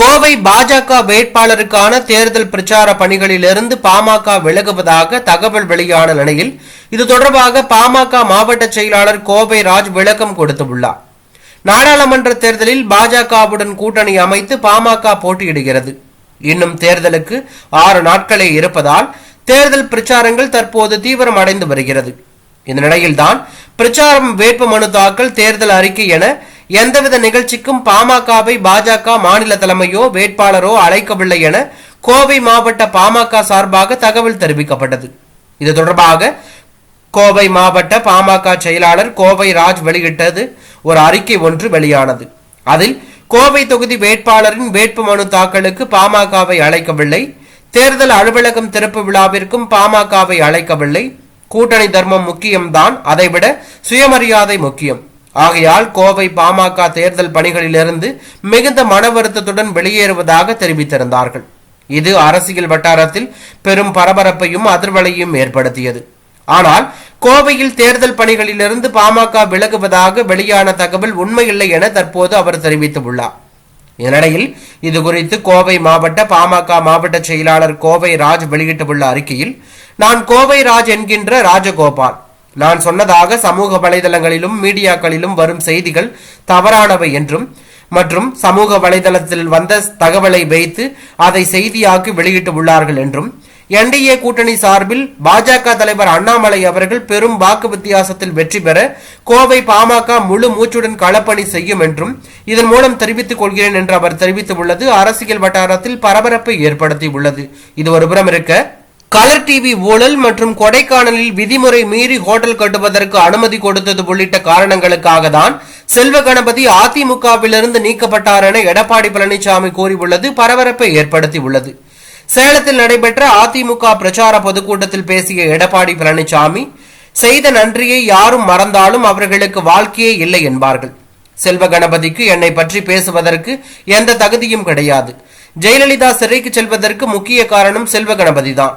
கோவை பாஜக வேட்பாளருக்கான தேர்தல் பிரச்சார பணிகளிலிருந்து பாமக விலகுவதாக தகவல் வெளியான நிலையில் இது தொடர்பாக பாமக மாவட்ட செயலாளர் கோவை ராஜ் விளக்கம் கொடுத்துள்ளார். நாடாளுமன்ற தேர்தலில் பாஜகவுடன் கூட்டணி அமைத்து பாமக போட்டியிடுகிறது. இன்னும் தேர்தலுக்கு ஆறு நாட்களே இருப்பதால் தேர்தல் பிரச்சாரங்கள் தற்போது தீவிரம் அடைந்து வருகிறது. இந்த நிலையில்தான் பிரச்சாரம் வேட்பு மனு தாக்கல் தேர்தல் அறிக்கை என எந்தவித நிகழ்ச்சிக்கும் பாமகவை பாஜக மாநில தலைமையோ வேட்பாளரோ அழைக்கவில்லை என கோவை மாவட்ட பாமக சார்பாக தகவல் தெரிவிக்கப்பட்டது. இது தொடர்பாக கோவை மாவட்ட பாமக செயலாளர் கோவை ராஜ் வெளியிட்டது ஒரு அறிக்கை ஒன்று வெளியானது. அதில் கோவை தொகுதி வேட்பாளரின் வேட்புமனு தாக்கலுக்கு பாமகவை அழைக்கவில்லை தேர்தல் அலுவலகம் திறப்பு விழாவிற்கும் பாமகவை அழைக்கவில்லை கூட்டணி தர்மம் முக்கியம்தான் அதைவிட சுயமரியாதை முக்கியம். ஆகையால் கோவை பாமக தேர்தல் பணிகளிலிருந்து மிகுந்த மன வருத்தத்துடன் வெளியேறுவதாக தெரிவித்திருந்தார்கள். இது அரசியல் வட்டாரத்தில் பெரும் பரபரப்பையும் அதிர்வலையும் ஏற்படுத்தியது. ஆனால் கோவையில் தேர்தல் பணிகளிலிருந்து பாமக விலகுவதாக வெளியான தகவல் உண்மையில்லை என தற்போது அவர் தெரிவித்துள்ளார். இந்நிலையில் இது குறித்து கோவை மாவட்ட பாமக மாவட்ட செயலாளர் கோவை ராஜ் வெளியிட்டுள்ள அறிக்கையில் நான் கோவை ராஜ் என்கின்ற ராஜகோபால் நான் சொன்னதாக சமூக வலைதளங்களிலும் மீடியாக்களிலும் வரும் செய்திகள் தவறானவை என்றும் மற்றும் சமூக வலைதளத்தில் வந்த தகவலை வைத்து அதை செய்தியாக்கி வெளியிட்டுள்ளார்கள் என்றும் என்டிஏ கூட்டணி சார்பில் பாஜக தலைவர் அண்ணாமலை அவர்கள் பெரும் வாக்கு வித்தியாசத்தில் வெற்றி பெற கோவை பாமக முழு மூச்சுடன் களப்பணி செய்யும் என்றும் இதன் மூலம் தெரிவித்துக் கொள்கிறேன் என்று அவர் தெரிவித்துள்ளது. அரசியல் வட்டாரத்தில் பரபரப்பை ஏற்படுத்தியுள்ளது. இது ஒருபுறம் இருக்க கலர் டிவி ஊழல் மற்றும் கொடைக்கானலில் விதிமுறை மீறி ஹோட்டல் கட்டுவதற்கு அனுமதி கொடுத்தது உள்ளிட்ட காரணங்களுக்காக தான் செல்வ கணபதி அதிமுகவிலிருந்து நீக்கப்பட்டார் என எடப்பாடி பழனிசாமி கூறியுள்ளது பரபரப்பை ஏற்படுத்தியுள்ளது. சேலத்தில் நடைபெற்ற அதிமுக பிரச்சார பொதுக்கூட்டத்தில் பேசிய எடப்பாடி பழனிசாமி செய்த நன்றியை யாரும் மறந்தாலும் அவர்களுக்கு வாழ்க்கையே இல்லை என்பார்கள். செல்வ கணபதிக்கு என்னை பற்றி பேசுவதற்கு எந்த தகுதியும் கிடையாது. ஜெயலலிதா சிறைக்கு செல்வதற்கு முக்கிய காரணம் செல்வ கணபதி தான்.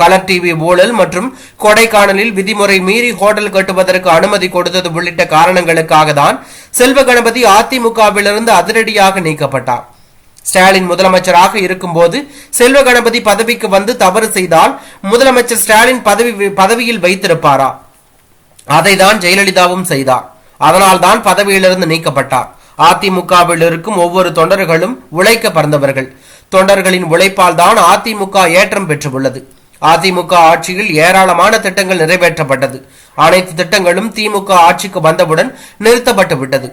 கலர் டிவி ஊழல் மற்றும் கொடைக்கானலில் விதிமுறை மீறி ஹோட்டல் கட்டுவதற்கு அனுமதி கொடுத்தது உள்ளிட்ட காரணங்களுக்காக தான் செல்வ கணபதி அதிமுகவிலிருந்து அதிரடியாக நீக்கப்பட்டார். ஸ்டாலின் முதலமைச்சராக இருக்கும்போது செல்வ கணபதி பதவிக்கு வந்து தவறு செய்தால் முதலமைச்சர் ஸ்டாலின் பதவி பதவியில் வைத்திருப்பாரா? அதை தான் ஜெயலலிதாவும் செய்தார். அதனால் தான் பதவியிலிருந்து நீக்கப்பட்டார். அதிமுகவில் இருக்கும் ஒவ்வொரு தொண்டர்களும் உழைக்க பறந்தவர்கள். தொண்டர்களின் உழைப்பால் தான் அதிமுக ஏற்றம் பெற்றுள்ளது. அதிமுக ஆட்சியில் ஏராளமான திட்டங்கள் நிறைவேற்றப்பட்டது. அனைத்து திட்டங்களும் திமுக ஆட்சிக்கு வந்தவுடன் நிறுத்தப்பட்டு விட்டது.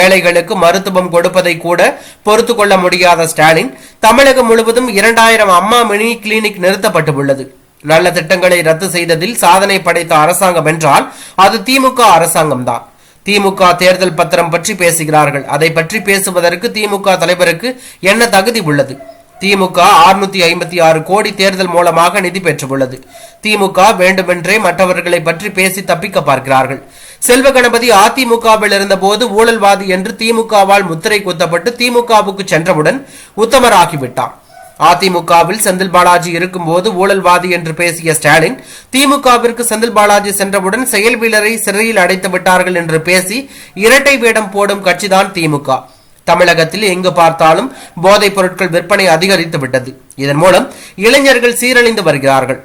ஏழைகளுக்கு மருத்துவம் கொடுப்பதை கூட பொறுத்து கொள்ள முடியாத ஸ்டாலின் தமிழகம் முழுவதும் இரண்டாயிரம் அம்மா மினி கிளினிக் நிறுத்தப்பட்டு உள்ளது. நல்ல திட்டங்களை ரத்து செய்ததில் சாதனை படைத்த அரசாங்கம் என்றால் அது திமுக அரசாங்கம் தான். திமுக தேர்தல் பத்திரம் பற்றி பேசுகிறார்கள். அதை பற்றி பேசுவதற்கு திமுக தலைவருக்கு என்ன தகுதி உள்ளது? திமுக ஆறுநூத்தி ஐம்பத்தி ஆறு கோடி தேர்தல் மூலமாக நிதி பெற்றுள்ளது. திமுக வேண்டுமென்றே மற்றவர்களை பற்றி பேசி தப்பிக்க பார்க்கிறார்கள். செல்வ கணபதி அதிமுகவில் இருந்தபோது ஊழல்வாதி என்று திமுகவால் முத்திரை குத்தப்பட்டு திமுகவுக்கு சென்றவுடன் உத்தமராகிவிட்டார். அதிமுகவில் செந்தில் பாலாஜி இருக்கும்போது ஊழல்வாதி என்று பேசிய ஸ்டாலின் திமுகவிற்கு செந்தில் பாலாஜி சென்றவுடன் செயல் வீரரை சிறையில் அடைத்து விட்டார்கள் என்று பேசி இரட்டை வேடம் போடும் கட்சிதான் திமுக. தமிழகத்தில் எங்கு பார்த்தாலும் போதைப் பொருட்கள் விற்பனை அதிகரித்து விட்டது. இதன் மூலம் இளைஞர்கள் சீரழிந்து வருகிறார்கள்.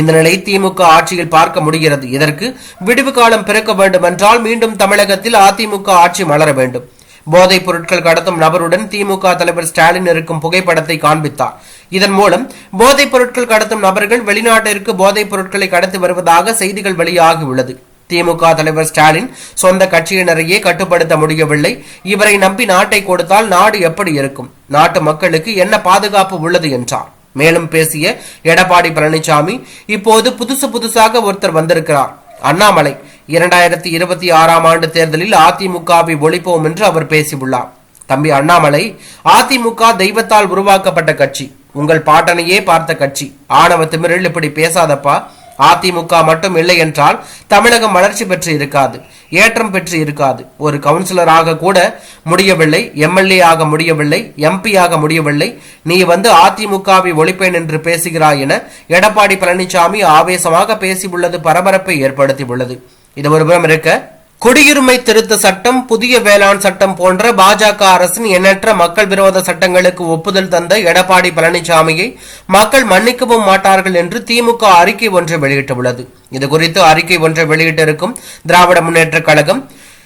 இந்த நிலை திமுக ஆட்சியில் பார்க்க முடிகிறது. இதற்கு விடுவு காலம் பிறக்க வேண்டும் என்றால் மீண்டும் தமிழகத்தில் அதிமுக ஆட்சி மலர வேண்டும். போதைப் பொருட்கள் கடத்தும் நபருடன் திமுக தலைவர் ஸ்டாலின் இருக்கும் புகைப்படத்தை காண்பித்தார். இதன் மூலம் போதைப் பொருட்கள் கடத்தும் நபர்கள் வெளிநாட்டிற்கு போதைப் பொருட்களை கடத்தி வருவதாக செய்திகள் வெளியாகியுள்ளது திமுக தலைவர் ஸ்டாலின் சொந்த கட்சியினரையே கட்டுப்படுத்த முடியவில்லை. இவரை நம்பி நாட்டை கொடுத்தால் நாடு எப்படி இருக்கும்? நாட்டு மக்களுக்கு என்ன பாதுகாப்பு உள்ளது என்றார். மேலும் பேசிய எடப்பாடி பழனிசாமி இப்போது புதுசு புதுசாக ஒருத்தர் வந்திருக்கிறார். அண்ணாமலை இரண்டாயிரத்தி இருபத்தி ஆறாம் ஆண்டு தேர்தலில் அதிமுகவை ஒழிப்போம் என்று அவர் பேசியுள்ளார். தம்பி அண்ணாமலை அதிமுக தெய்வத்தால் உருவாக்கப்பட்ட கட்சி. உங்கள் பாட்டனையே பார்த்த கட்சி. ஆணவ திமிரில் இப்படி பேசாதப்பா. அதிமுக மட்டும் இல்லை என்றால் தமிழகம் வளர்ச்சி பெற்று இருக்காது ஏற்றம் பெற்று இருக்காது. ஒரு கவுன்சிலராக கூட முடியவில்லை எம்எல்ஏ ஆக முடியவில்லை எம்பி ஆக முடியவில்லை நீ வந்து அதிமுகவை ஒழிப்பேன் என்று பேசுகிறாய் என எடப்பாடி பழனிசாமி ஆவேசமாக பேசியுள்ளது பரபரப்பை ஏற்படுத்தியுள்ளது. இது ஒருபுறம் இருக்க குடியுரிமை திருத்த சட்டம் புதிய வேளாண் சட்டம் போன்ற பாஜக அரசின் எண்ணற்ற மக்கள் விரோத சட்டங்களுக்கு ஒப்புதல் தந்த எடப்பாடி பழனிசாமியை மக்கள் மன்னிக்கவும் மாட்டார்கள் என்று திமுக அறிக்கை ஒன்றை வெளியிட்டுள்ளது. இதுகுறித்து அறிக்கை ஒன்றை வெளியிட்டிருக்கும் திராவிட முன்னேற்றக் கழகம்.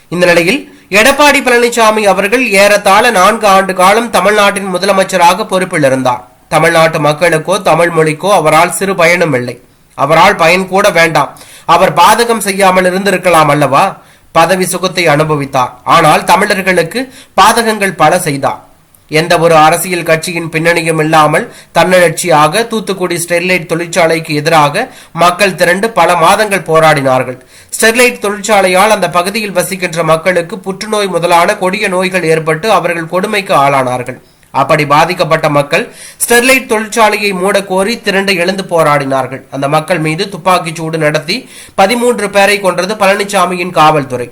இந்த நிலையில் எடப்பாடி பழனிசாமி அவர்கள் ஏறத்தாழ நான்கு ஆண்டு காலம் தமிழ்நாட்டின் முதலமைச்சராக பொறுப்பில் இருந்தார் தமிழ்நாட்டு மக்களுக்கோ தமிழ் மொழிக்கோ அவரால் சிறு பயனும் இல்லை அவரால் பயன் கூட வேண்டாம். அவர் பாதகம் செய்யாமல் இருந்திருக்கலாம் அல்லவா? பதவி சுகத்தை அனுபவித்தார். ஆனால் தமிழர்களுக்கு பாதகங்கள் பல செய்தார். எந்த ஒரு அரசியல் கட்சியின் பின்னணியும் இல்லாமல் தன்னெழுச்சியாக தூத்துக்குடி ஸ்டெர்லைட் தொழிற்சாலைக்கு எதிராக மக்கள் திரண்டு பல மாதங்கள் போராடினார்கள். ஸ்டெர்லைட் தொழிற்சாலையால் அந்த பகுதியில் வசிக்கின்ற மக்களுக்கு புற்றுநோய் முதலான கொடிய நோய்கள் ஏற்பட்டு அவர்கள் கொடுமைக்கு ஆளானார்கள். அப்படி பாதிக்கப்பட்ட மக்கள் ஸ்டெர்லைட் தொழிற்சாலையை மூட கோரி திரண்டு எழுந்து போராடினார்கள். அந்த மக்கள் மீது துப்பாக்கிச் சூடு நடத்தி பதிமூன்று பேரை கொன்றது பழனிசாமியின் காவல்துறை.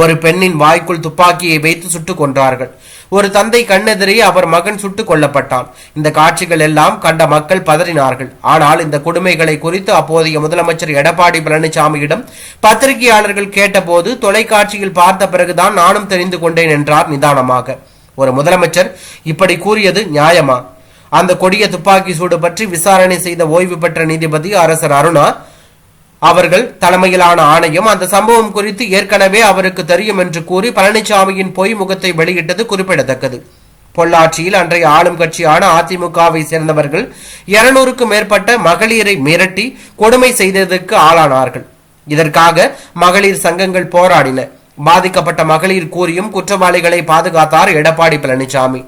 ஒரு பெண்ணின் வாய்க்குள் துப்பாக்கியை வைத்து சுட்டுக் கொன்றார்கள். ஒரு தந்தை கண்ணெதிரே அவர் மகன் சுட்டுக் கொல்லப்பட்டான். இந்த காட்சிகள் எல்லாம் கண்ட மக்கள் பதறினார்கள். ஆனால் இந்த கொடுமைகளை குறித்து அப்போதைய முதலமைச்சர் எடப்பாடி பழனிசாமியிடம் பத்திரிகையாளர்கள் கேட்டபோது தொலைக்காட்சியில் பார்த்த பிறகுதான் நானும் தெரிந்து கொண்டேன் என்றார் நிதானமாக. ஒரு முதலமைச்சர் இப்படி கூறியது நியாயமா? அந்த கொடிய துப்பாக்கி சூடு பற்றி விசாரணை செய்த ஓய்வு பெற்ற நீதிபதி அரசர் அருணா அவர்கள் தலைமையிலான ஆணையம் அந்த சம்பவம் குறித்து ஏற்கனவே அவருக்கு தெரியும் என்று கூறி பழனிசாமியின் பொய் முகத்தை வெளியிட்டது குறிப்பிடத்தக்கது. பொள்ளாச்சியில் அன்றைய ஆளும் கட்சியான அதிமுகவை சேர்ந்தவர்கள் இருநூறுக்கும் மேற்பட்ட மகளிரை மிரட்டி கொடுமை செய்ததற்கு ஆளானார்கள். இதற்காக மகளிர் சங்கங்கள் போராடின. பாதிக்கப்பட்ட மகளிர் கூறியும் குற்றவாளிகளை பாதுகாத்தார் எடப்பாடி பழனிசாமி.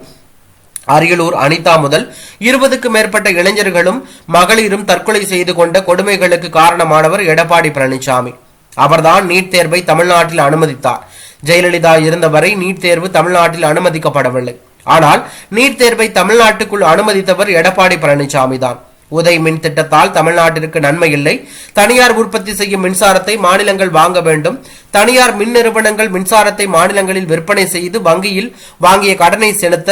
அரியலூர் அனிதா முதல் இருபதுக்கு மேற்பட்ட இளைஞர்களும் மகளிரும் தற்கொலை செய்து கொண்ட கொடுமைகளுக்கு காரணமானவர் எடப்பாடி பழனிசாமி. அவர்தான் நீட் தேர்வை தமிழ்நாட்டில் அனுமதித்தார். ஜெயலலிதா இருந்தவரை நீட் தேர்வு தமிழ்நாட்டில் அனுமதிக்கப்படவில்லை. ஆனால் நீட் தேர்வை தமிழ்நாட்டுக்குள் அனுமதித்தவர் எடப்பாடி பழனிசாமி தான் உதய் மின் திட்டத்தால் தமிழ்நாட்டிற்கு நன்மை இல்லை. தனியார் உற்பத்தி செய்யும் மின்சாரத்தை மாநிலங்கள் வாங்க வேண்டும். தனியார் மின் நிறுவனங்கள் மின்சாரத்தை மாநிலங்களில் விற்பனை செய்து வங்கியில் வாங்கிய கடனை செலுத்த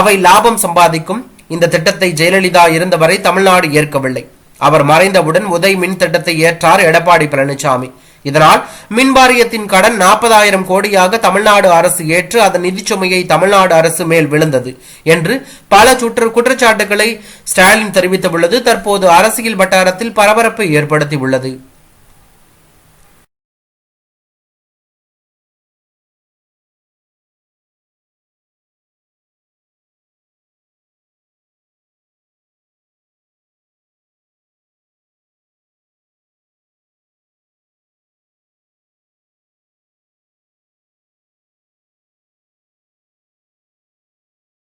அவை லாபம் சம்பாதிக்கும். இந்த திட்டத்தை ஜெயலலிதா இருந்தவரை தமிழ்நாடு ஏற்கவில்லை. அவர் மறைந்தவுடன் உதய் மின் திட்டத்தை ஏற்றார் எடப்பாடி பழனிசாமி. இதனால் மின்வாரியத்தின் கடன் நாற்பதாயிரம் கோடியாக தமிழ்நாடு அரசு ஏற்று அதன் நிதிச்சுமையை தமிழ்நாடு அரசு மேல் விழுந்தது என்று பல சுற்று குற்றச்சாட்டுகளை ஸ்டாலின் தெரிவித்துள்ளது. தற்போது அரசியல் வட்டாரத்தில் பரபரப்பை ஏற்படுத்தியுள்ளது.